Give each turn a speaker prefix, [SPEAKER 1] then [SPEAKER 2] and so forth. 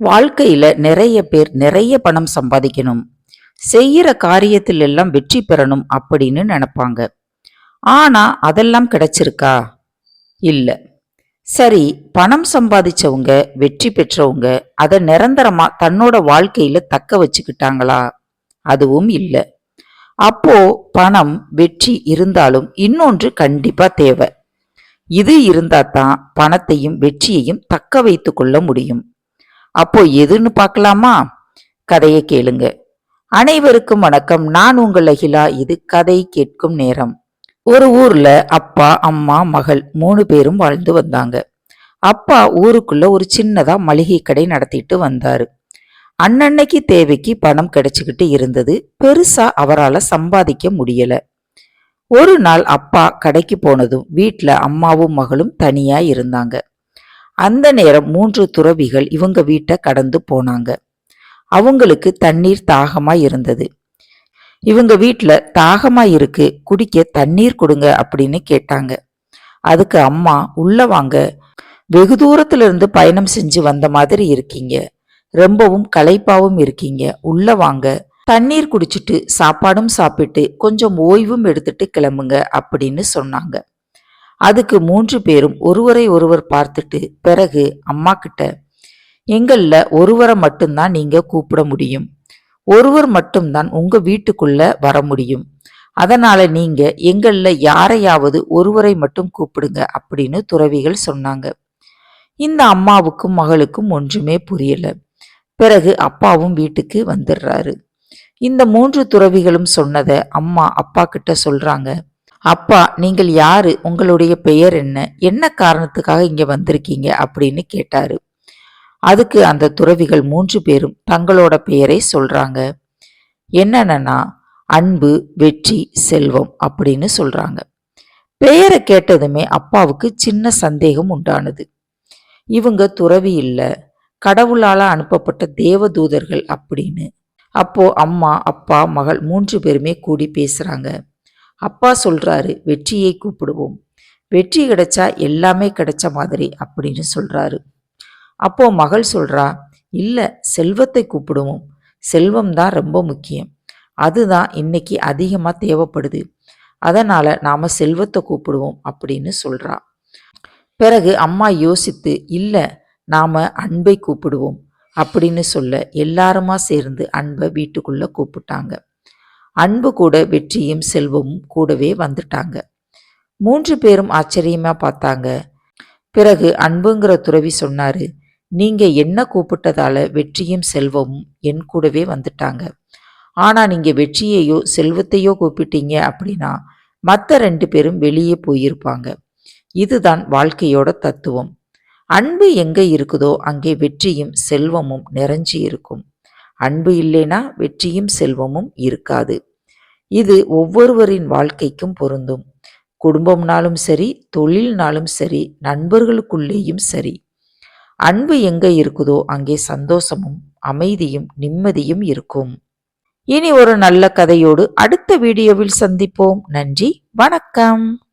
[SPEAKER 1] வாழ்க்கையில நிறைய பேர் நிறைய பணம் சம்பாதிக்கணும். செய்யற காரியத்தில் எல்லாம் வெற்றி பெறணும் அப்படின்னு நினைப்பாங்க. ஆனா அதெல்லாம் கிடைச்சிருக்கா? இல்ல. சரி பணம் சம்பாதிச்சவங்க வெற்றி பெற்றவங்க அதை நிரந்தரமா தன்னோட வாழ்க்கையில தக்க வச்சுக்கிட்டாங்களா? அதுவும் இல்லை. அப்போ பணம் வெற்றி இருந்தாலும் இன்னொன்று கண்டிப்பா தேவை. இது இருந்தா தான் பணத்தையும் வெற்றியையும் தக்க வைத்து கொள்ள முடியும். அப்போ எதுன்னு பார்க்கலாமா? கதையை கேளுங்க. அனைவருக்கும் வணக்கம். நான் உங்கள் அகிலா. இது கதை கேட்கும் நேரம். ஒரு ஊர்ல அப்பா அம்மா மகள் மூணு பேரும் வாழ்ந்து வந்தாங்க. அப்பா ஊருக்குள்ள ஒரு சின்னதா மளிகை கடை நடத்திட்டு வந்தாரு. அன்னன்னைக்கு தேவைக்கு பணம் கிடைச்சிக்கிட்டு இருந்தது. பெருசா அவரால் சம்பாதிக்க முடியல. ஒரு நாள் அப்பா கடைக்கு போனதும் வீட்டில் அம்மாவும் மகளும் தனியா இருந்தாங்க. அந்த நேரம் மூன்று துறவிகள் இவங்க வீட்டை கடந்து போனாங்க. அவங்களுக்கு தண்ணீர் தாகமாக இருந்தது. இவங்க வீட்டில் தாகமாக இருக்கு குடிக்க தண்ணீர் கொடுங்க அப்படின்னு கேட்டாங்க. அதுக்கு அம்மா உள்ள வாங்க. வெகு தூரத்துல இருந்து பயணம் செஞ்சு வந்த மாதிரி இருக்கீங்க. ரொம்பவும் களைப்பாவும் இருக்கீங்க. உள்ள வாங்க. தண்ணீர் குடிச்சிட்டு சாப்பாடும் சாப்பிட்டு கொஞ்சம் ஓய்வும் எடுத்துட்டு கிளம்புங்க அப்படின்னு சொன்னாங்க. அதுக்கு மூன்று பேரும் ஒருவரை ஒருவர் பார்த்துட்டு பிறகு அம்மா கிட்ட எங்களில் ஒருவரை மட்டும்தான் நீங்க கூப்பிட முடியும். ஒருவர் மட்டும்தான் உங்க வீட்டுக்குள்ள வர முடியும். அதனால நீங்க எங்களில் யாரையாவது ஒருவரை மட்டும் கூப்பிடுங்க அப்படின்னு துறவிகள் சொன்னாங்க. இந்த அம்மாவுக்கும் மகளுக்கும் ஒன்றுமே புரியல. பிறகு அப்பாவும் வீட்டுக்கு வந்துடுறாரு. இந்த மூன்று துறவிகளும் சொன்னதை அம்மா அப்பா கிட்ட சொல்றாங்க. அப்பா நீங்கள் யாரு? உங்களுடைய பெயர் என்ன? என்ன காரணத்துக்காக இங்க வந்திருக்கீங்க? அப்படின்னு கேட்டாரு. அதுக்கு அந்த துறவிகள் மூன்று பேரும் தங்களோட பெயரை சொல்றாங்க. என்னன்னா அன்பு வெற்றி செல்வம் அப்படின்னு சொல்றாங்க. பெயரை கேட்டதுமே அப்பாவுக்கு சின்ன சந்தேகம் உண்டானது. இவங்க துறவி இல்லை கடவுளால் அனுப்பப்பட்ட தேவதூதர்கள் அப்படின்னு. அப்போ அம்மா அப்பா மகள் மூன்று பேருமே கூடி பேசுறாங்க. அப்பா சொல்கிறாரு வெற்றியை கூப்பிடுவோம். வெற்றி கிடைச்சா எல்லாமே கிடைச்ச மாதிரி அப்படின்னு சொல்கிறாரு அப்போ மகள் சொல்கிறா இல்லை செல்வத்தை கூப்பிடுவோம். செல்வம் தான் ரொம்ப முக்கியம். அதுதான் இன்னைக்கு அதிகமாக தேவைப்படுது. அதனால் நாம் செல்வத்தை கூப்பிடுவோம் அப்படின்னு சொல்கிறா பிறகு அம்மா யோசித்து இல்லை நாம் அன்பை கூப்பிடுவோம் அப்படின்னு சொல்ல எல்லாருமா சேர்ந்து அன்பை வீட்டுக்குள்ளே கூப்பிட்டாங்க. அன்பு கூட வெற்றியும் செல்வமும் கூடவே வந்துட்டாங்க. மூன்று பேரும் ஆச்சரியமா பார்த்தாங்க. பிறகு அன்புங்கிற துறவி சொன்னாரு நீங்க என்ன கூப்பிட்டதால வெற்றியும் செல்வமும் என் கூடவே வந்துட்டாங்க. ஆனா நீங்க வெற்றியையோ செல்வத்தையோ கூப்பிட்டீங்க அப்படின்னா மற்ற ரெண்டு பேரும் வெளியே போயிருப்பாங்க. இதுதான் வாழ்க்கையோட தத்துவம். அன்பு எங்கே இருக்குதோ அங்கே வெற்றியும் செல்வமும் நிறைஞ்சி இருக்கும். அன்பு இல்லைனா வெற்றியும் செல்வமும் இருக்காது. இது ஒவ்வொருவரின் வாழ்க்கைக்கும் பொருந்தும். குடும்பம்னாலும் சரி தொழில்னாலும் சரி நண்பர்களுக்குள்ளேயும் சரி. அன்பு எங்கே இருக்குதோ அங்கே சந்தோஷமும் அமைதியும் நிம்மதியும் இருக்கும். இனி ஒரு நல்ல கதையோடு அடுத்த வீடியோவில் சந்திப்போம். நன்றி வணக்கம்.